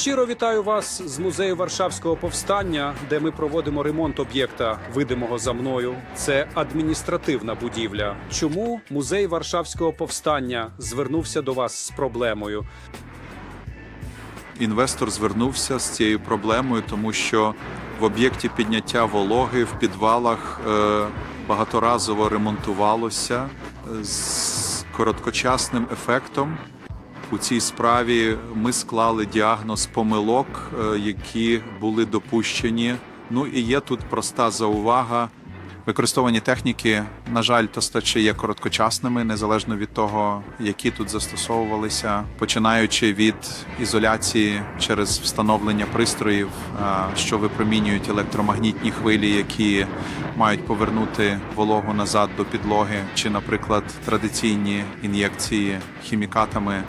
Щиро вітаю вас з музею Варшавського повстання, де ми проводимо ремонт об'єкта, видимого за мною. Це адміністративна будівля. Чому музей Варшавського повстання звернувся до вас з проблемою? Інвестор звернувся з цією проблемою, тому що в об'єкті підняття вологи в підвалах е, багаторазово ремонтувалося е, з короткочасним ефектом. У цій справі ми склали діагноз помилок, е, які були допущені. Ну і є тут проста заувага. Використовані техніки, на жаль, достатньо є короткочасними, незалежно від того, які тут застосовувалися, починаючи від ізоляції через встановлення пристроїв, що випромінюють електромагнітні хвилі, які мають повернути вологу назад до підлоги, чи, наприклад, традиційні ін'єкції хімікатами.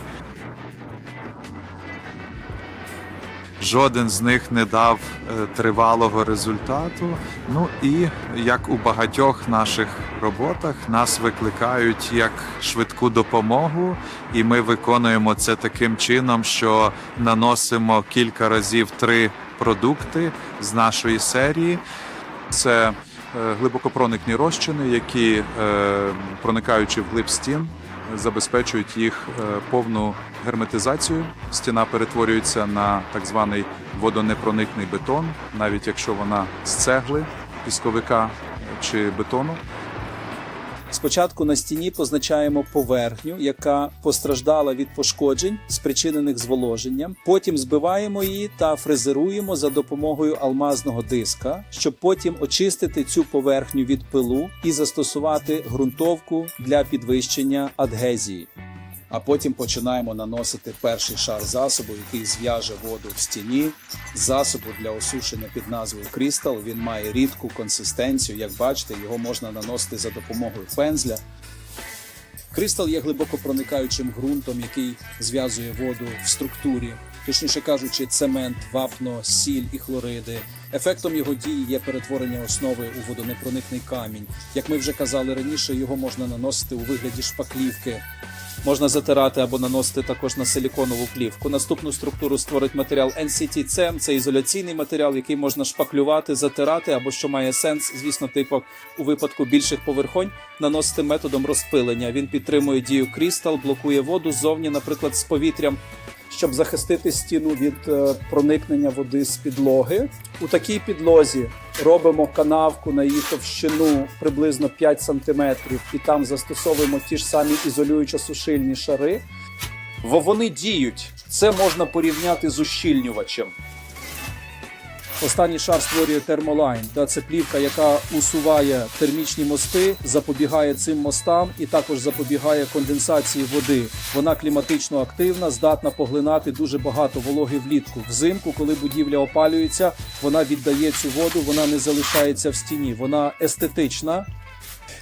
Жоден з них не дав е, тривалого результату. Ну і як у багатьох наших роботах, нас викликають як швидку допомогу, і ми виконуємо це таким чином, що наносимо кілька разів три продукти з нашої серії. Це е, глибокопроникні розчини, які, е, проникаючи в глиб стін, забезпечують їх е, повну герметизацію. Стіна перетворюється на так званий водонепроникний бетон, навіть якщо вона з цегли, пісковика чи бетону. Спочатку на стіні позначаємо поверхню, яка постраждала від пошкоджень, спричинених зволоженням. Потім збиваємо її та фрезеруємо за допомогою алмазного диска, щоб потім очистити цю поверхню від пилу і застосувати ґрунтовку для підвищення адгезії. А потім починаємо наносити перший шар засобу, який зв'яже воду в стіні. Засобу для осушення під назвою Крістал. Він має рідку консистенцію. Як бачите, його можна наносити за допомогою пензля. Кристал є глибоко проникаючим ґрунтом, який зв'язує воду в структурі. Точніше кажучи, цемент, вапно, сіль і хлориди. Ефектом його дії є перетворення основи у водонепроникний камінь. Як ми вже казали раніше, його можна наносити у вигляді шпаклівки. Можна затирати або наносити також на силіконову плівку. Наступну структуру створить матеріал NCT-CEM. Це ізоляційний матеріал, який можна шпаклювати, затирати, або що має сенс, звісно, типу у випадку більших поверхонь, наносити методом розпилення. Він підтримує дію крістал, блокує воду ззовні, наприклад, з повітрям. Щоб захистити стіну від е, проникнення води з підлоги, у такій підлозі робимо канавку на її товщину приблизно 5 см, і там застосовуємо ті ж самі ізолюючо-сушильні шари. Во вони діють. Це можна порівняти з ущільнювачем. Останній шар створює термолайн. Та це плівка, яка усуває термічні мости, запобігає цим мостам і також запобігає конденсації води. Вона кліматично активна, здатна поглинати дуже багато вологи влітку. Взимку, коли будівля опалюється, вона віддає цю воду, вона не залишається в стіні. Вона естетична.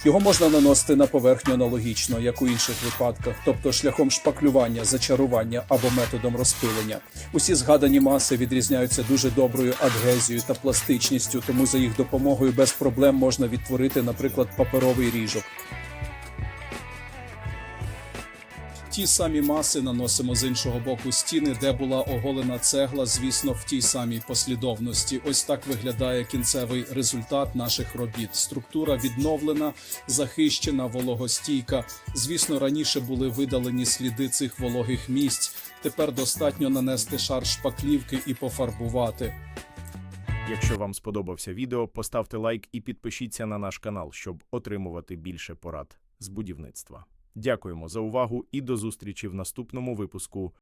Його можна наносити на поверхню аналогічно, як у інших випадках, тобто шляхом шпаклювання, зачарування або методом розпилення. Усі згадані маси відрізняються дуже доброю адгезією та пластичністю, тому за їх допомогою без проблем можна відтворити, наприклад, паперовий ріжок. Ті самі маси наносимо з іншого боку стіни, де була оголена цегла, звісно, в тій самій послідовності. Ось так виглядає кінцевий результат наших робіт. Структура відновлена, захищена, вологостійка. Звісно, раніше були видалені сліди цих вологих місць. Тепер достатньо нанести шар шпаклівки і пофарбувати. Якщо вам сподобався відео, поставте лайк і підпишіться на наш канал, щоб отримувати більше порад з будівництва. Дякуємо за увагу і до зустрічі в наступному випуску